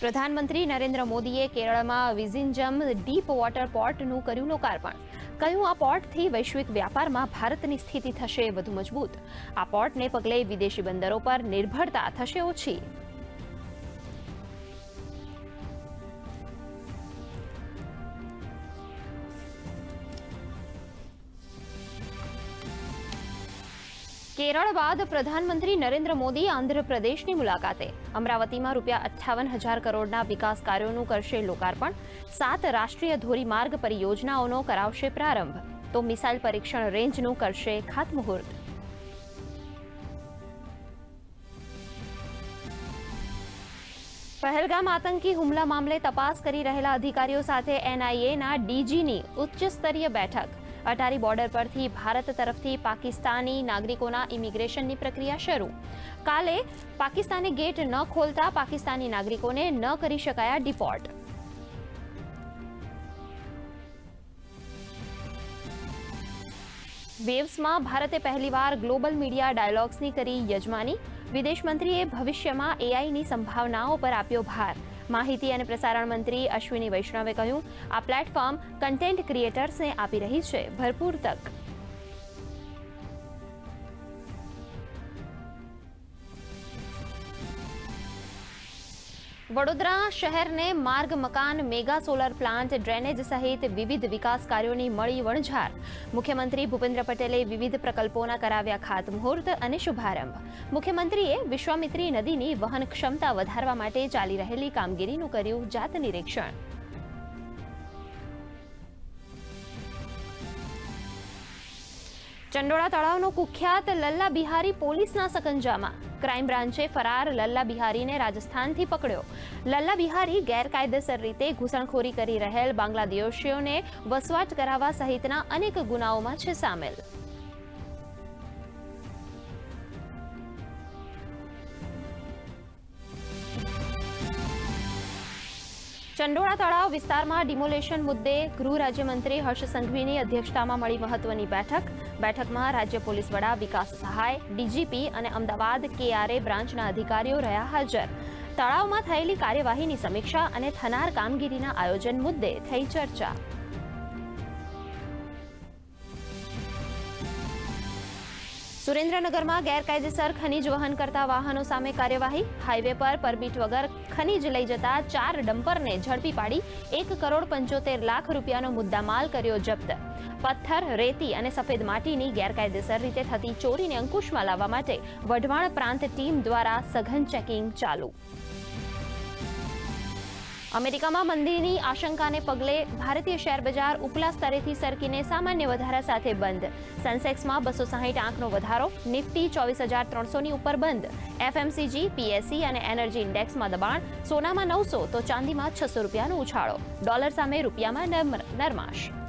પ્રધાનમંત્રી નરેન્દ્ર મોદીએ કેરળમાં વિઝિન્જમ ડીપ વોટર પોર્ટનું કર્યું લોકાર્પણ. કહ્યું, આ પોર્ટથી વૈશ્વિક વ્યાપારમાં ભારતની સ્થિતિ થશે વધુ મજબૂત. આ પોર્ટને પગલે વિદેશી બંદરો પર નિર્ભરતા થશે ઓછી. કેરળ બાદ પ્રધાનમંત્રી નરેન્દ્ર મોદી આંધ્રપ્રદેશની મુલાકાતે. અમરાવતીમાં રૂપિયા અઠ્ઠાવન હજાર કરોડના વિકાસ કાર્યોનું કરશે લોકાર્પણ. સાત રાષ્ટ્રીય ધોરીમાર્ગ પરિયોજનાઓનો કરાવશે પ્રારંભ. તો મિસાઇલ પરીક્ષણ રેન્જનું કરશે ખાતમુહૂર્ત. પહેલગામ આતંકી હુમલા મામલે તપાસ કરી રહેલા અધિકારીઓ સાથે એનઆઈએના ડીજીની ઉચ્ચ સ્તરીય બેઠક. અટારી બોર્ડર પરથી ભારત તરફથી પાકિસ્તાની નાગરિકોના ઇમિગ્રેશનની પ્રક્રિયા શરૂ. કાલે પાકિસ્તાને ગેટ ન ખોલતા પાકિસ્તાની નાગરિકોને ન કરી શકાયા ડિપોર્ટ. વેવ્સમાં ભારતે પહેલીવાર ગ્લોબલ મીડિયા ડાયલોગ્સની કરી યજમાની. વિદેશ મંત્રીએ ભવિષ્યમાં એઆઈની સંભાવનાઓ પર આપ્યો ભાર. માહિતી અને પ્રસારણ મંત્રી અશ્વિની વૈષ્ણવે કહ્યું, આ પ્લેટફોર્મ કન્ટેન્ટ ક્રિએટર્સને આપી રહી છે. ભરપૂર તક. વડોદરા શહેરને માર્ગ, મકાન, મેગા સોલર પ્લાન્ટ, ડ્રેનેજ સહિત વિવિધ વિકાસ કાર્યોની મળી વણઝાર. મુખ્યમંત્રી ભૂપેન્દ્ર પટેલે વિવિધ પ્રકલ્પોના કરાવ્યા ખાતમુહૂર્ત અને શુભારંભ. મુખ્યમંત્રીએ વિશ્વામિત્રી નદીની વહન ક્ષમતા વધારવા માટે ચાલી રહેલી કામગીરીનું કર્યું જાત નિરીક્ષણ. ચંડોળા તળાવનો કુખ્યાત લલ્લા બિહારી પોલીસના સકંજામાં. ક્રાઇમ બ્રાન્ચે ફરાર લલ્લા બિહારીને રાજસ્થાનથી પકડ્યો. લલ્લા બિહારી ગેરકાયદેસર રીતે ઘૂસણખોરી કરી રહેલ બાંગ્લાદેશીઓને વસવાટ કરાવવા સહિતના અનેક ગુનાઓમાં છે સામેલ. ચંડોળા તળાવ વિસ્તારમાં ડિમોલેશન મુદ્દે ગૃહ રાજ્યમંત્રી હર્ષ સંઘવીની અધ્યક્ષતામાં મળી મહત્વની બેઠક. બેઠકમાં રાજ્ય પોલીસ વડા વિકાસ સહાય, ડીજીપી અને અમદાવાદ કેઆરએ બ્રાન્ચના અધિકારીઓ રહ્યા હાજર. તળાવમાં થયેલી કાર્યવાહીની સમીક્ષા અને થનાર કામગીરીના આયોજન મુદ્દે થઈ ચર્ચા. સુરેન્દ્રનગરમાં ગેરકાયદેસર ખનીજ વહન કરતા વાહનો સામે કાર્યવાહી. હાઈવે પર પરમિટ વગર ખનીજ લઈ જતા ચાર ડમ્પરને ઝડપી પાડી એક કરોડ પંચોતેર લાખ રૂપિયાનો મુદ્દામાલ કર્યો જપ્ત. પથ્થર, રેતી અને સફેદ માટીની ગેરકાયદેસર રીતે થતી ચોરીને અંકુશમાં લાવવા માટે વઢવાણ પ્રાંત ટીમ દ્વારા સઘન ચેકિંગ ચાલુ. અમેરિકામાં મંદીની આશંકાને પગલે ભારતીય શેર બજાર ઉપલા સ્તરેથી સરકીને સામાન્ય વધારા સાથે બંધ. સેન્સેક્સમાં બસો સાહીઠ આંકનો વધારો, નિફ્ટી ચોવીસ હજાર ત્રણસોની ઉપર બંધ. એફએમસીજી, પીએસસી અને એનર્જી ઇન્ડેક્સમાં દબાણ, સોનામાં નવસો તો ચાંદીમાં છસો રૂપિયાનો ઉછાળો. ડોલર સામે રૂપિયામાં નરમ- નરમાશ.